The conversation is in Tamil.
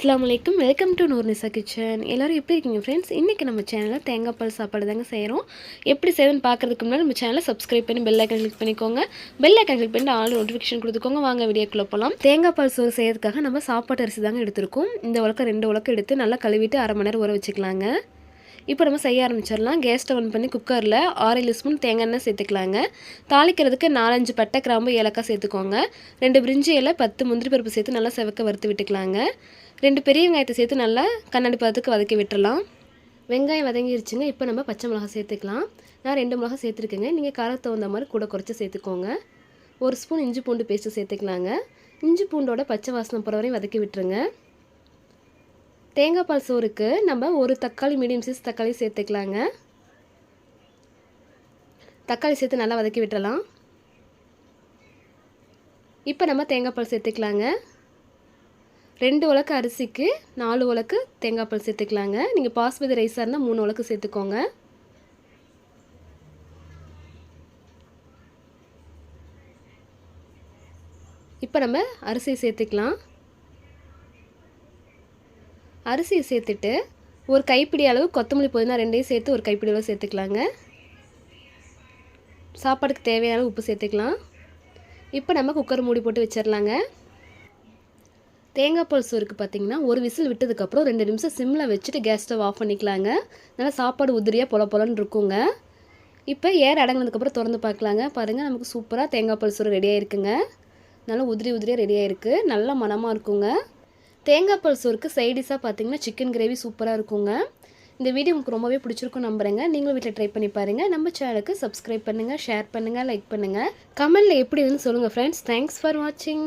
அஸ்லாம் வலைக்கம் வெல்கம் டு நூர்னிசா கிச்சன். எல்லோரும் எப்படி இருக்கீங்க ஃப்ரெண்ட்ஸ் இன்றைக்கி நம்ம சேனலில் தேங்காய் பால் சாப்பாடு தாங்க செய்கிறோம் எப்படி செய்யணும்னு பார்க்குறதுக்கு முன்னாடி நம்ம சேனலை சப்ஸ்கிரைப் பண்ணி பெல் ஐக்கன் கிளிக் பண்ணிக்கோங்க. பெல் ஐக்கன் கிளிக் பண்ணி ஆல் நோட்டிஃபிகேஷன் கொடுத்துக்கோங்க. வாங்க வீடியோக்குள்ளே போகலாம் தேங்காய் பால் சோறு செய்யறதுக்காக நம்ம சாப்பாட்டு அரிசி தாங்க எடுத்திருக்கோம். இந்த உலக்கம் ரெண்டு உலக்கம் எடுத்து நல்லா கழுவிட்டு அரை மணி நேரம் ஊற வச்சுக்கலாங்க. இப்போ நம்ம செய்ய ஆரம்பிச்சிடலாம். கேஸ் ஸ்டவ் ஆன் பண்ணி குக்கரில் ஆறு ஸ்பூன் தேங்காய் எண்ணெய் சேர்த்துக்கலாங்க. தாளிக்கிறதுக்கு நாலஞ்சு பட்டை கிராம்பு ஏலக்காய் சேர்த்துக்கோங்க. ரெண்டு பிரிஞ்சி இலை பத்து முந்திரி பருப்பு சேர்த்து நல்லா செவக்க வறுத்து விட்டுக்கலாங்க. ரெண்டு பெரிய வெங்காயத்தை சேர்த்து நல்லா கண்ணாடி பதத்துக்கு வதக்கி விட்டுடலாம் வெங்காயம் வதங்கிருச்சுங்க இப்போ நம்ம பச்சை மிளகா சேர்த்துக்கலாம். நான் ரெண்டு மிளகா சேர்த்துருக்கேங்க. நீங்கள் காரத்துக்கு தகுந்த மாதிரி கூட குறைச்சி சேர்த்துக்கோங்க. ஒரு ஸ்பூன் இஞ்சி பூண்டு பேஸ்ட்டு சேர்த்துக்கலாங்க. இஞ்சி பூண்டோட பச்சை வாசனை போகிற வரையும் வதக்கி விட்டுருங்க. தேங்காய் பால் சோறுக்கு நம்ம ஒரு தக்காளி மீடியம் சைஸ் தக்காளி சேர்த்துக்கலாங்க. தக்காளி சேர்த்து நல்லா வதக்கி விட்டுறலாம். இப்போ நம்ம தேங்காய் பால் சேர்த்துக்கலாங்க. ரெண்டு உலக்கு அரிசிக்கு நாலு உலக்கு தேங்காய்ப்பால் சேர்த்துக்கலாங்க. நீங்கள் பாஸ்மதி ரைஸாக இருந்தால் மூணு உலக்கு சேர்த்துக்கோங்க. இப்போ நம்ம அரிசியை சேர்த்துக்கலாம். அரிசியை சேர்த்துட்டு ஒரு கைப்பிடி அளவு கொத்தமல்லி புதினா ரெண்டையும் சேர்த்து ஒரு கைப்பிடி அளவு சேர்த்துக்கலாங்க. சாப்பாடுக்கு தேவையான உப்பு சேர்த்துக்கலாம். இப்போ நம்ம குக்கர் மூடி போட்டு வச்சிடலாங்க தேங்காய் பால் சோறுக்கு பார்த்தீங்கன்னா ஒரு விசில் விட்டதுக்கப்புறம் ரெண்டு நிமிஷம் சிம்மில் வச்சுட்டு கேஸ் ஸ்டவ் ஆஃப் பண்ணிக்கலாங்க. நல்லா சாப்பாடு உதிரியாக பொல பொலன்னு இருக்குங்க. இப்போ ஏர் அடங்கினதுக்கப்புறம் திறந்து பார்க்கலாங்க பாருங்கள் நமக்கு சூப்பராக தேங்காய் பால் சோறு ரெடியாக இருக்குங்க நல்லா உதிரி உதிரியாக ரெடியாக இருக்குது நல்லா மனமாக இருக்குங்க. தேங்காய் பால் சோறுக்கு சைடிஷாக பார்த்தீங்கன்னா சிக்கன் கிரேவி சூப்பராக இருக்குங்க. இந்த வீடியோ உங்களுக்கு ரொம்பவே பிடிச்சிருக்கும் நம்புறேங்க. நீங்களும் வீட்டில் ட்ரை பண்ணி பாருங்கள் நம்ம சேனலுக்கு சப்ஸ்கிரைப் பண்ணுங்கள் ஷேர் பண்ணுங்கள் லைக் பண்ணுங்கள் கமெண்டில் எப்படி இருக்குன்னு சொல்லுங்கள் ஃப்ரெண்ட்ஸ் தேங்க்ஸ் ஃபார் வாட்சிங்